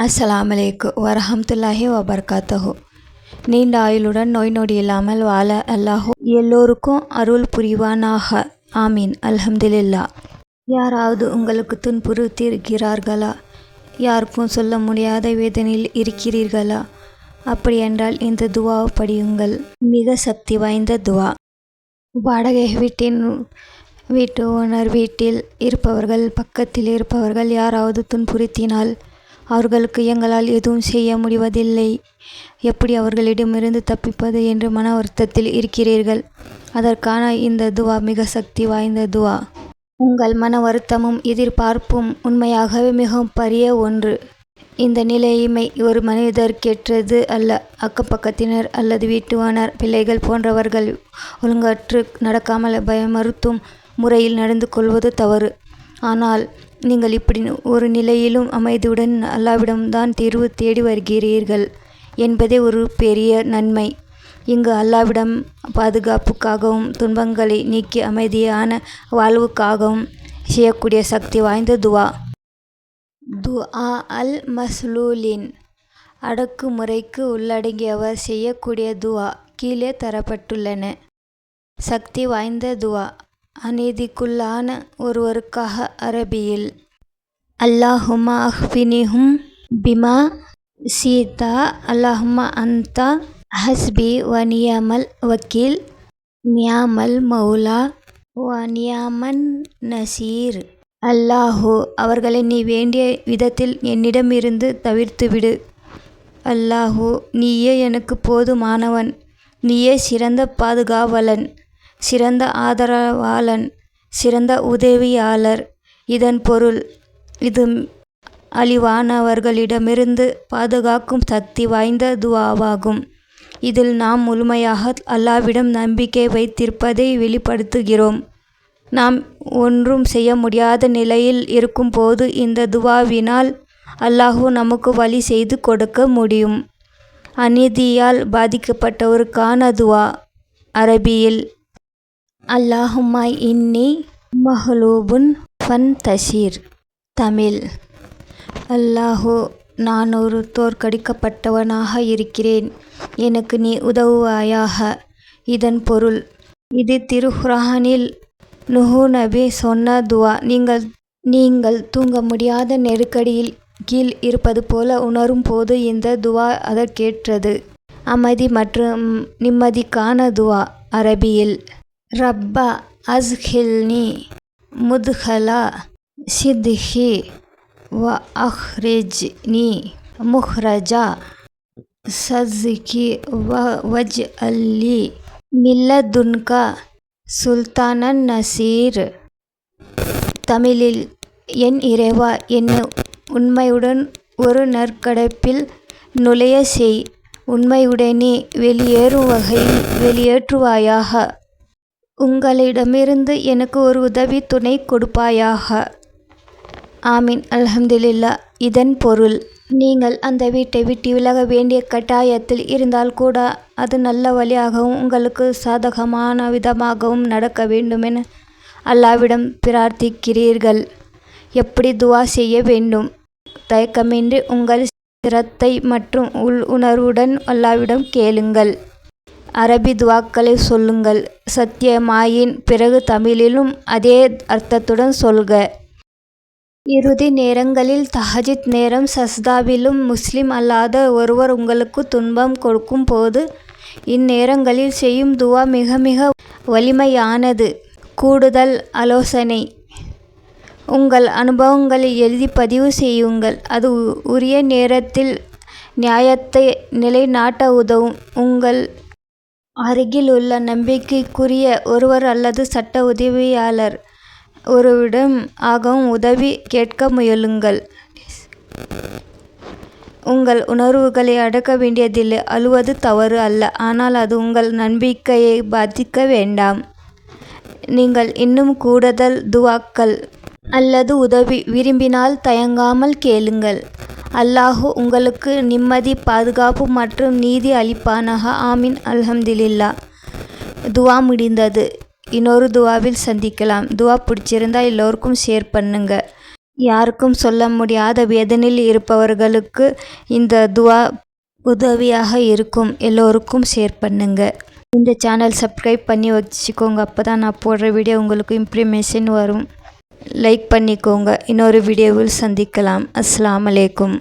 அஸ்லாம் அலைக்கும் வரஹமத்துல்லாஹி வபர்காத்தஹோ. நீண்ட ஆயுளுடன் நோய் நொடி இல்லாமல் வாழ அல்லாஹு எல்லோருக்கும் அருள் புரிவானாக. ஆமீன். அல்ஹம்துலில்லா. யாராவது உங்களுக்கு துன்புறுத்தியிருக்கிறார்களா? யாருக்கும் சொல்ல முடியாத வேதனையில் இருக்கிறீர்களா? அப்படியென்றால் இந்த துவாவை படியுங்கள். மிக சக்தி வாய்ந்த துவா. வாடகை வீட்டின் வீட்டு ஓனர் வீட்டில் இருப்பவர்கள் பக்கத்தில் இருப்பவர்கள் யாராவது துன்புறுத்தினால் அவர்களுக்கு எங்களால் எதுவும் செய்ய முடிவதில்லை. எப்படி அவர்களிடமிருந்து தப்பிப்பது என்று மன வருத்தத்தில் இருக்கிறீர்கள்? அதற்கான இந்த துவா மிக சக்தி வாய்ந்த துவா. உங்கள் மன வருத்தமும் எதிர்பார்ப்பும் உண்மையாகவே மிகவும் பரிய ஒன்று. இந்த நிலைமை ஒரு மனிதர்க்கேற்றது அல்ல. அக்கப்பக்கத்தினர் அல்லது வீட்டுவனர் பிள்ளைகள் போன்றவர்கள் ஒழுங்கற்று நடக்காமல் பயமறுத்தும் முறையில் நடந்து கொள்வது தவறு. ஆனால் நீங்கள் இப்படி ஒரு நிலையிலும் அமைதியுடன் அல்லாவிடம்தான் தீர்வு தேடி வருகிறீர்கள் என்பதே ஒரு பெரிய நன்மை. இங்கு அல்லாவிடம் பாதுகாப்புக்காகவும் துன்பங்களை நீக்கி அமைதியான வாழ்வுக்காகவும் செய்யக்கூடிய சக்தி வாய்ந்த துவா. துஆ அல் மஸ்லூலின் அடக்குமுறைக்கு உள்ளடங்கியவர் செய்யக்கூடிய துவா கீழே தரப்பட்டுள்ளன. சக்தி வாய்ந்த துவா. அநீதிக்குள்ளான ஒருவருக்காக அரபியில். அல்லாஹுமா அஹ்பினிஹும் பிமா சீதா அல்லாஹுமா அந்தா ஹஸ்பி வனியாமல் வக்கீல் நியாமல் மௌலா வனியாமன் நசீர். அல்லாஹு அவர்களை நீ வேண்டிய விதத்தில் என்னிடமிருந்து தவிர்த்துவிடு அல்லாஹு நீயே எனக்கு போதுமானவன். நீயே சிறந்த பாதுகாவலன். சிறந்த ஆதரவாளன் சிறந்த உதவியாளர். இதன் பொருள் இது அழிவானவர்களிடமிருந்து பாதுகாக்கும் சக்தி வாய்ந்த துவாவாகும். இதில் நாம் முழுமையாக அல்லாவிடம் நம்பிக்கை வைத்திருப்பதை வெளிப்படுத்துகிறோம். நாம் ஒன்றும் செய்ய முடியாத நிலையில் இருக்கும்போது இந்த துவாவினால் அல்லாஹு நமக்கு வழி செய்து கொடுக்க முடியும். அநீதியால் பாதிக்கப்பட்டவருக்கான துவா. அரபியில் அல்லாஹுமாய் இன்னி மஹலூபுன் ஃபன் தஷீர் தமிழ். அல்லாஹு நான் ஒரு தோற்கடிக்கப்பட்டவனாக இருக்கிறேன். எனக்கு நீ உதவுவாயாக. இதன் பொருள் இது திருஹுரானில் நுஹு நபி சொன்ன துவா. நீங்கள் நீங்கள் தூங்க முடியாத நெருக்கடியில் கீழ் இருப்பது போல உணரும் போது இந்த துவா அதற்கேற்றது. அமைதி மற்றும் நிம்மதிக்கான துவா. அரபியில் ரப்பா அஸ்ஹில்னி முதுஹலா சித்ஹி வ அஹ்ரிஜ் நீ முஹ்ரஜா சஸ்கி வ வஜ் அல்லி மில்லதுன்கா சுல்தானன் நசீர் தமிழில் என் இறைவா என்னை உண்மையுடன் ஒரு நற்கடப்பில் நுழைய செய். உண்மையுடனே வெளியேறும் வகையில் வெளியேற்றுவாயாக. உங்களிடமிருந்து எனக்கு ஒரு உதவி துணை கொடுப்பாயாக. ஆமீன். அல்ஹம்துலில்லா இதன் பொருள் நீங்கள் அந்த வீட்டை விட்டு விலக வேண்டிய கட்டாயத்தில் இருந்தால் கூட அது நல்ல வழியாகவும் உங்களுக்கு சாதகமான விதமாகவும் நடக்க வேண்டுமென அல்லாவிடம் பிரார்த்திக்கிறீர்கள். எப்படி துவா செய்ய வேண்டும்? தயக்கமின்றி உங்கள் சிரத்தை மற்றும் உள் உணர்வுடன் அல்லாவிடம் கேளுங்கள். அரபி துவாக்களை சொல்லுங்கள். சத்தியமாயின் பிறகு தமிழிலும் அதே அர்த்தத்துடன் சொல்க. இறுதி நேரங்களில் தஹஜித் நேரம் சஸ்தாவிலும் முஸ்லிம் அல்லாத ஒருவர் உங்களுக்கு துன்பம் கொடுக்கும் போது இந்நேரங்களில் செய்யும் துவா மிக மிக வலிமையானது. கூடுதல் ஆலோசனை. உங்கள் அனுபவங்களை எழுதி பதிவு செய்யுங்கள். அது உரிய நேரத்தில் நியாயத்தை நிலைநாட்ட உதவும். உங்கள் அருகில் உள்ள நம்பிக்கைக்குரிய ஒருவர் அல்லது சட்ட உதவியாளர் ஒருவரிடம் ஆகவும் உதவி கேட்க முயலுங்கள். உங்கள் உணர்வுகளை அடக்க வேண்டியதில்லை. அழுவது தவறு அல்ல. ஆனால் அது உங்கள் நம்பிக்கையை பாதிக்க வேண்டாம். நீங்கள் இன்னும் கூடுதல் துவாக்கள் அல்லது உதவி விரும்பினால் தயங்காமல் கேளுங்கள். அல்லாஹு உங்களுக்கு நிம்மதி பாதுகாப்பு மற்றும் நீதி அளிப்பானாக. ஆமீன். அல்ஹம்துலில்லா துவா முடிந்தது. இன்னொரு துவாவில் சந்திக்கலாம். துவா பிடிச்சிருந்தா எல்லோருக்கும் ஷேர் பண்ணுங்கள் யாருக்கும் சொல்ல முடியாத வேதனையில் இருப்பவர்களுக்கு இந்த துவா உதவியாக இருக்கும். எல்லோருக்கும் ஷேர் பண்ணுங்க. இந்த சேனல் சப்ஸ்கிரைப் பண்ணி வச்சுக்கோங்க. அப்போ தான் நான் போடுற வீடியோ உங்களுக்கு இம்ப்ரிமேஷன் வரும். லைக் பண்ணிக்கோங்க. இன்னொரு வீடியோவில் சந்திக்கலாம். அஸ்ஸலாமு அலைக்கும்.